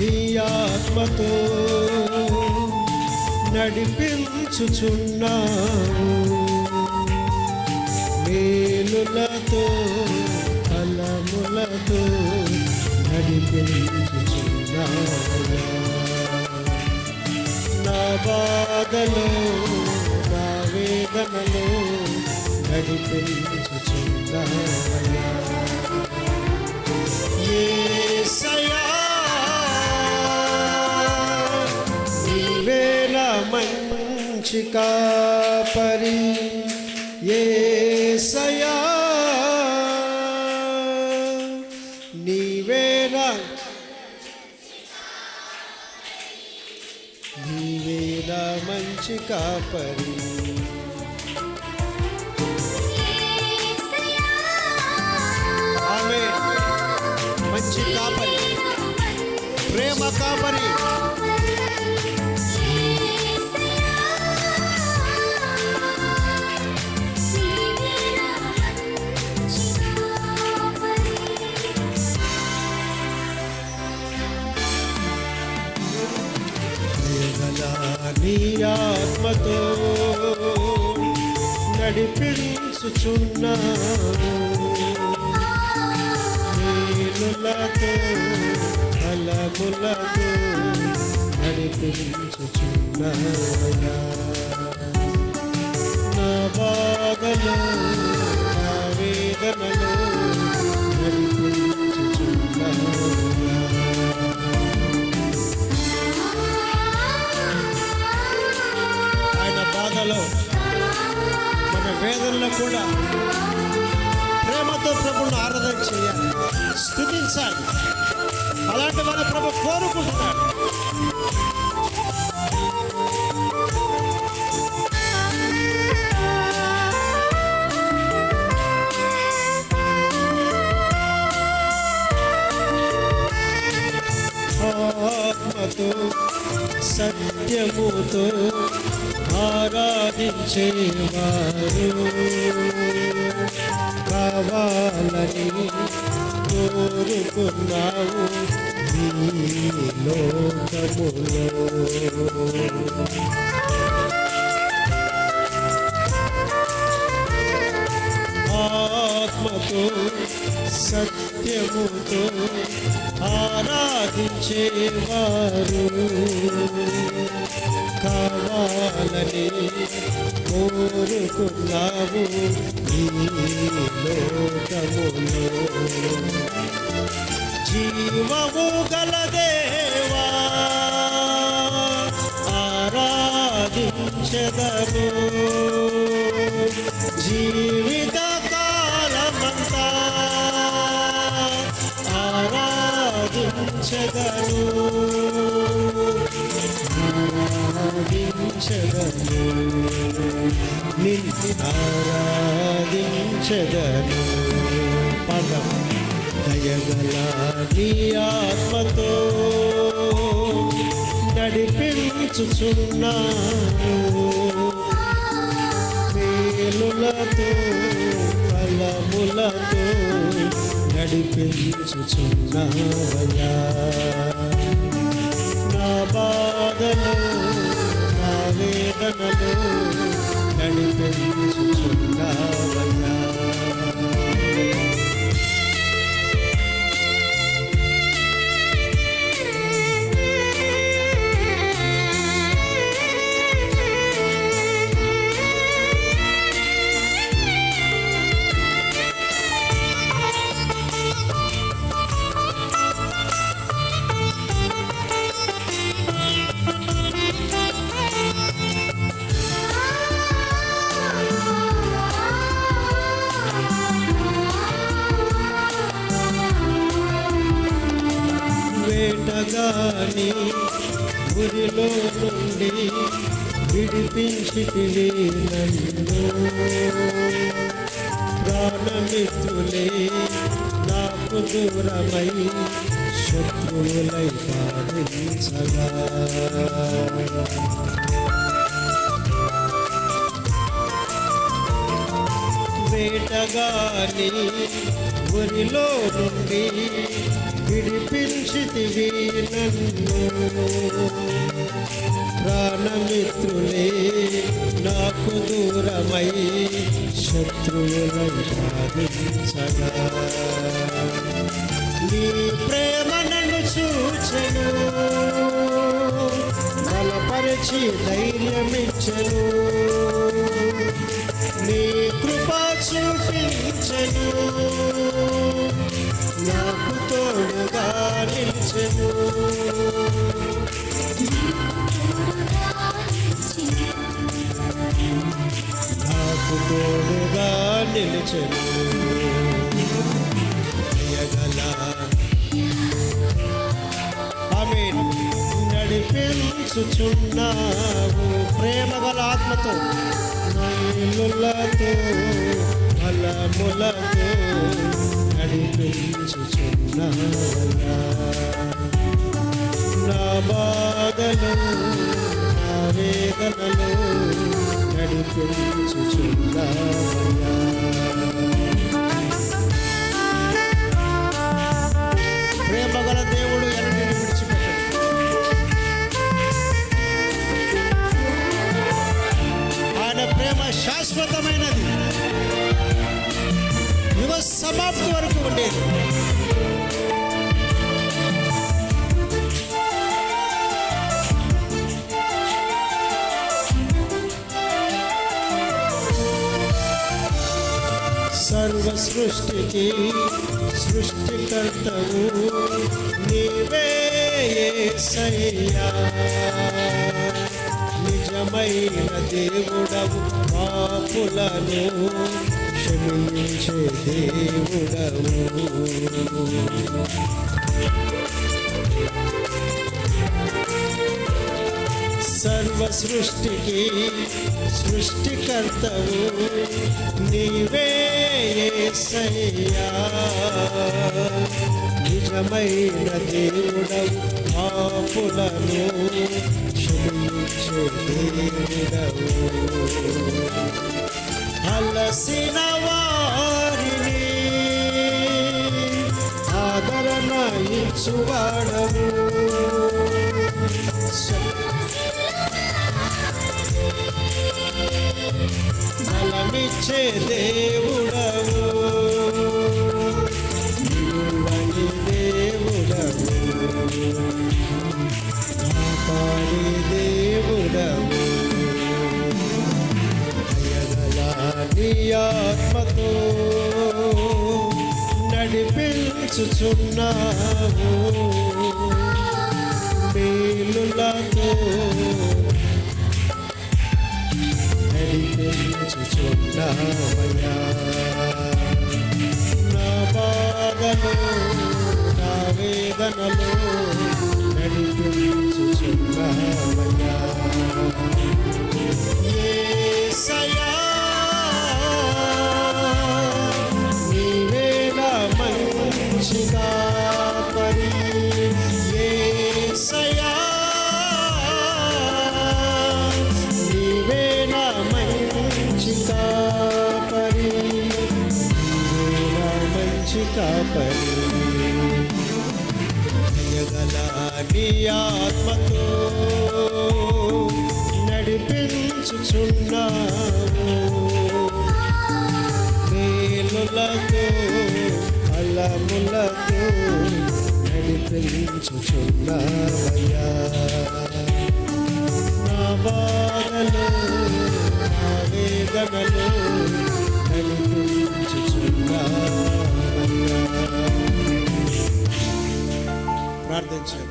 నీ ఆత్మతో నడిపించుచున్నావు. మేలులతో ఫలములతో నడిపించుచున్నావా నా బాధలో నా వేదనలో నడిపించుచున్నావా ఏ సయా మంచి కాపరి ఏసయా నీవేల నీవేల మంచి కాపరి ఆమె మంచి కాపరి ప్రేమ కాపరి దయగల నీ ఆత్మతో నడిపించుచున్నాను మేలులతో ఫలములతో నడిపించుచున్నావా నా బాధలో నా వేదనలో మన కూడా ప్రేమతో ప్రభుని ఆరాధన చేయాలి. స్థుతించాలి. అలాంటి మన ప్రభు కోరుకుంటున్నాడు. ఆత్మతో సత్యముతో ఆరాధించేవారు కావాలని కోరుకున్నావు ఈ లోకములో. ఆత్మతో సత్యముతో ఆరాధించేవారు కావాలని కోరుకున్నావు ఈ లోకములో. జీవము గల దేవా ఆరాధించదము. జీవిత కాలమంతా ఆరాధించదము. ఆరాధించదము నిన్ను ఆరాధించదను పదం దయగల నీ ఆత్మతో నడిపించుచున్నాను మేలులతో ఫలములతో నడిపించుచున్నావయ్యా నా బాధలో వేదనలు నడిపించుచున్నావయ్యా నీ గురిలో నుండి విడిపించితివి నన్ను. ప్రాణమిత్రులే నాకు దూరమై శత్రువులై పాలించగా వేటగాని ఉరిలో నుండి విడిపించితివి నన్ను. ప్రాణమిత్రులే నాకు దూరమై శత్రువులను బాధించగా నీ ప్రేమ నన్ను చూచెను బలపరిచి ధైర్యమిచ్చను. నీ కృప చూపించను. నాకు తోడుగా నిలిచెను. నాకు తోడుగా నిలిచెను. దయగల ఆమేన్. నడిపించుచున్నావు ప్రేమ గల ఆత్మతో. నైలులతో బలములతో. నడిపించుచున్నావయ్యా నా బాధలు నా వేదనలు నడిపించుచున్నావయ్యా సృష్టికి సృష్టికర్తవు నీవే యేసయ్యా నిజమైన దేవుడవు పాపులను క్షమించే దేవుడవు. సర్వ సృష్టికి సృష్టికర్తవు నీవే సయ్యా నిజమైన దేవుడవు పాపులను క్షమించే దేవుడవు. అలసిన వారిని ఆదరణ ఇచ్చువాడవు. బలమిచ్చే దేవుడవు. నీవని దేవుడవు. కాపాడే దేవుడవు. నీ ఆత్మతో నడిపించుచున్నావు. నడిపించుచున్నావయ్యా నా బాధలు నా వేదనలు నడిపించుచున్నావయ్యా మంచి కాపరి దయగల నీ ఆత్మతో నడిపించుచున్నావు మేలులతో అలములతో నడిపించుచున్నావయ్యా నా బాధలు నా వేదనలు నడిపించుచున్నావు ప్రార్థించండి